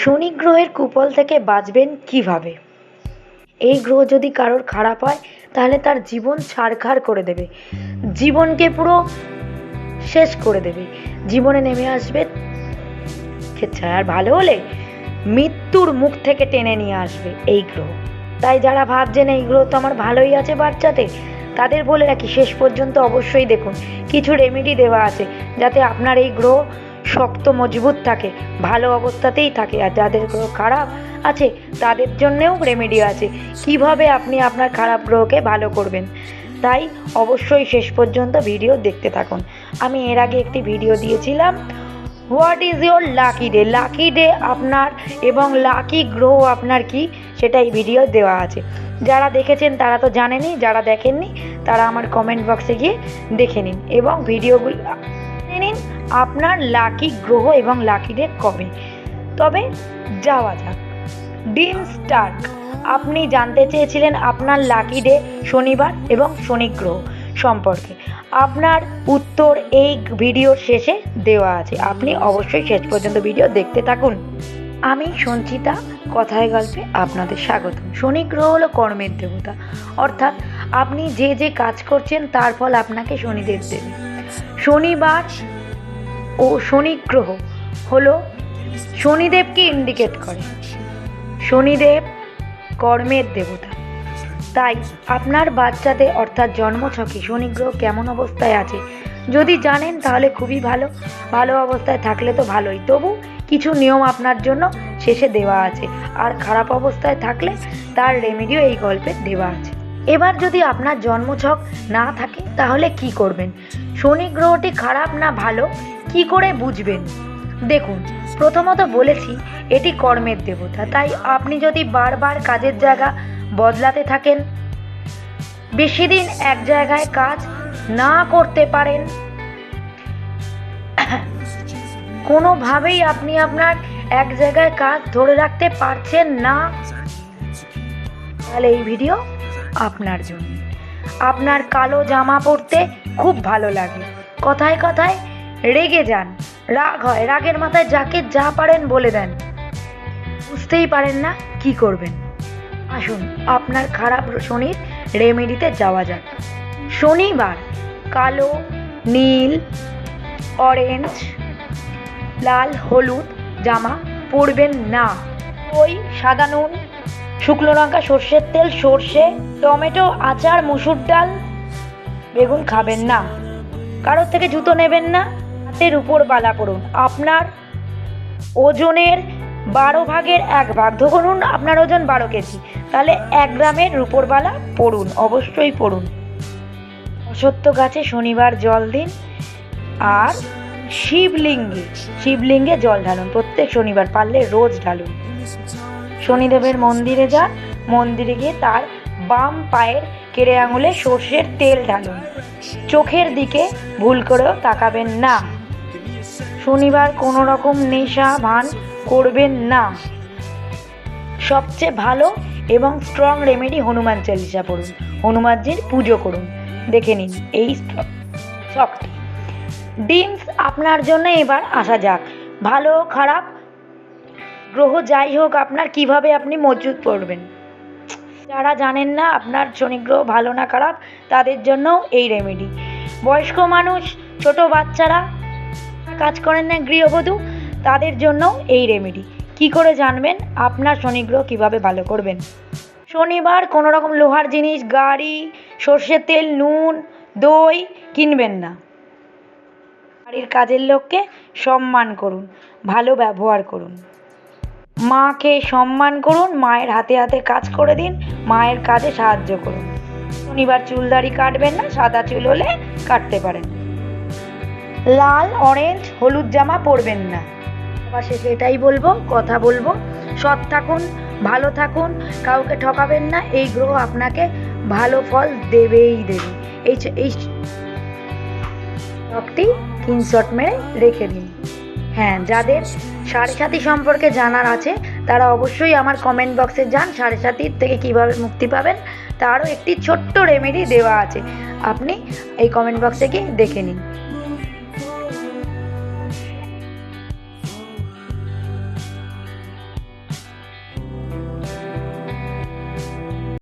শনি গ্রহের কুপল থেকে বাঁচবেন কীভাবে? এই গ্রহ যদি কারোর খারাপ হয়, তাহলে তার জীবন ছারখার করে দেবে। জীবনকে পুরো শেষ করে দেবে। জীবনে নেমে আসবে খেচ্ছা আর ভালো হলে মৃত্যুর মুখ থেকে টেনে নিয়ে আসবে এই গ্রহ। তাই যারা ভাবছেন এই গ্রহ তো আমার ভালোই আছে বাচ্চাতে, তাদের বলে রাখি, শেষ পর্যন্ত অবশ্যই দেখুন। কিছু রেমেডি দেওয়া আছে যাতে আপনার এই গ্রহ শক্ত, মজবুত থাকে, ভালো অবস্থাতেই থাকে। আর যাদের গ্রহ খারাপ আছে, তাদের জন্যেও রেমেডি আছে। কীভাবে আপনি আপনার খারাপ গ্রহকে ভালো করবেন? তাই অবশ্যই শেষ পর্যন্ত ভিডিও দেখতে থাকুন। আমি এর আগে একটি ভিডিও দিয়েছিলাম what is your lucky day lucky day আপনার এবং লাকি গ্রহ আপনার কি? সেটা এই ভিডিও দেওয়া আছে। যারা দেখেছেন, তারা তো জানেনই, যারা দেখেননি, তারা আমার কমেন্ট বক্সে গিয়ে দেখে নিন এবং ভিডিওগুলো আপনার লাকি গ্রহ এবং লাকি ডে কবে? তবে যাওয়া যাক। ডিন স্টার্ক, আপনি জানতে চেয়েছিলেন আপনার লাকি ডে শনিবার এবং শনি গ্রহ সম্পর্কে। আপনার উত্তর এই ভিডিওর শেষে দেওয়া আছে। আপনি অবশ্যই শেষ পর্যন্ত ভিডিও দেখতে থাকুন। আমি সঞ্চিতা, কথায় গল্পে আপনাদের স্বাগত শনি গ্রহ হলো কর্মের দেবতা। অর্থাৎ আপনি যে যে কাজ করছেন, তার ফল আপনাকে শনিদেব দেবে। শনিবার ও শনি গ্রহ হলো শনিদেবকে ইন্ডিকেট করে। শনিদেব কর্মের দেবতা। তাই আপনার বাচ্চাদের অর্থাৎ জন্মছকে শনি গ্রহ কেমন অবস্থায় আছে যদি জানেন তাহলে খুবই ভালো। ভালো অবস্থায় থাকলে তো ভালোই। তবু কিছু নিয়ম আপনার জন্য শেষে দেওয়া আছে। আর খারাপ অবস্থায় থাকলে তার রেমেডিও এই গল্পে দেওয়া আছে। এবার যদি আপনার জন্মছক না থাকে তাহলে কি করবেন? শনি গ্রহটি খারাপ না ভালো? কি করে বুঝবেন? দেখুন, প্রথমত বলেছি, এটি কর্মের দেবতা, তাই আপনি যদি বারবার কাজের জায়গা বদলাতে থাকেন, বেশি দিন এক জায়গায় কাজ না করতে পারেন, কোনোভাবেই আপনি আপনার এক জায়গায় কাজ ধরে রাখতে পারছেন না। তাহলে এই ভিডিও আপনার জন্য। আপনার কালো জামা পরতে খুব ভালো লাগে। কথায় কথায় রেগে যান। রাগ হয়। রাগের মাথায় যাকে যা পারেন বলে দেন। বুঝতেই পারেন না কি করবেন। আসুন, আপনার খারাপ শনির রেমেডিতে যাওয়া যাক। শনিবার, কালো, নীল, অরেঞ্জ, লাল, হলুদ জামা পরবেন না। ওই সাদা নুন, শুকনো লঙ্কা, সর্ষের তেল, সর্ষে, টমেটো, আচার, মুসুর ডাল, বেগুন খাবেন না। কারোর থেকে জুতো নেবেন না। হাতের উপর বালা করুন আপনার ওজনের বারো ভাগের এক ভাগ ধরুন আপনার ওজন বারো কেজি। তাহলে এক গ্রামের রূপোর বালা পড়ুন, অবশ্যই পড়ুন। অসত্য গাছে শনিবার জল দিন আর শিবলিঙ্গে শিবলিঙ্গে জল ঢালুন। প্রত্যেক শনিবার পারলে রোজ ঢালুন। শনিদেবের মন্দিরে যান, মন্দিরে গিয়ে তার বাম পায়ের কেড়ে আঙুলে সর্ষের তেল ঢালুন। চোখের দিকে ভুল করেও তাকাবেন না। শনিবার কোনো রকম নেশা ভান করবেন না। সবচেয়ে ভালো এবং স্ট্রং রেমেডি হনুমান চালিসা পড়ুন। হনুমানজির পুজো করুন। দেখে নিন এই শখটি ডিমস আপনার জন্য এবার আসা যাক। ভালো, খারাপ, গ্রহ যাই হোক আপনার কীভাবে আপনি মজবুত করবেন। যারা জানেন না আপনার শনি গ্রহ ভালো না খারাপ, তাদের জন্য এই রেমেডি বয়স্ক মানুষ, ছোট বাচ্চারা কাজ করেন না গৃহবধূ, তাদের জন্য এই রেমেডি কি করে জানবেন? আপনার শনি গ্রহ কীভাবে ভালো করবেন? শনিবার কোনো রকম লোহার জিনিস, গাড়ি, সর্ষের তেল, নুন, দই কিনবেন না। বাড়ির কাজের লোককে সম্মান করুন, ভালো ব্যবহার করুন। মাকে সম্মান করুন, মায়ের হাতে হাতে কাজ করে দিন, মায়ের কাজে সাহায্য করুন। শনিবার চুলদাড়ি কাটবেন না, সাদা চুল হলে কাটতে পারেন। লাল অরেঞ্জ হলুদ জামা পরবেন না। শেষে এটাই বলব, কথা বলব। সৎ থাকুন, ভালো থাকুন, কাউকে ঠকাবেন না, এই গ্রহ আপনাকে ভালো ফল দেবেই দেবে। এই এই শখটি মেরে রেখে দিন। হ্যাঁ যাদের সাড়ে সাথী সম্পর্কে জানার আছে, তারা অবশ্যই আমার কমেন্ট বক্সে যান, সাড়ে সাথীর থেকে কীভাবে মুক্তি পাবেন, তারও একটি ছোট্ট রেমেডি দেওয়া আছে। আপনি এই কমেন্ট বক্সে গিয়ে দেখে নিন।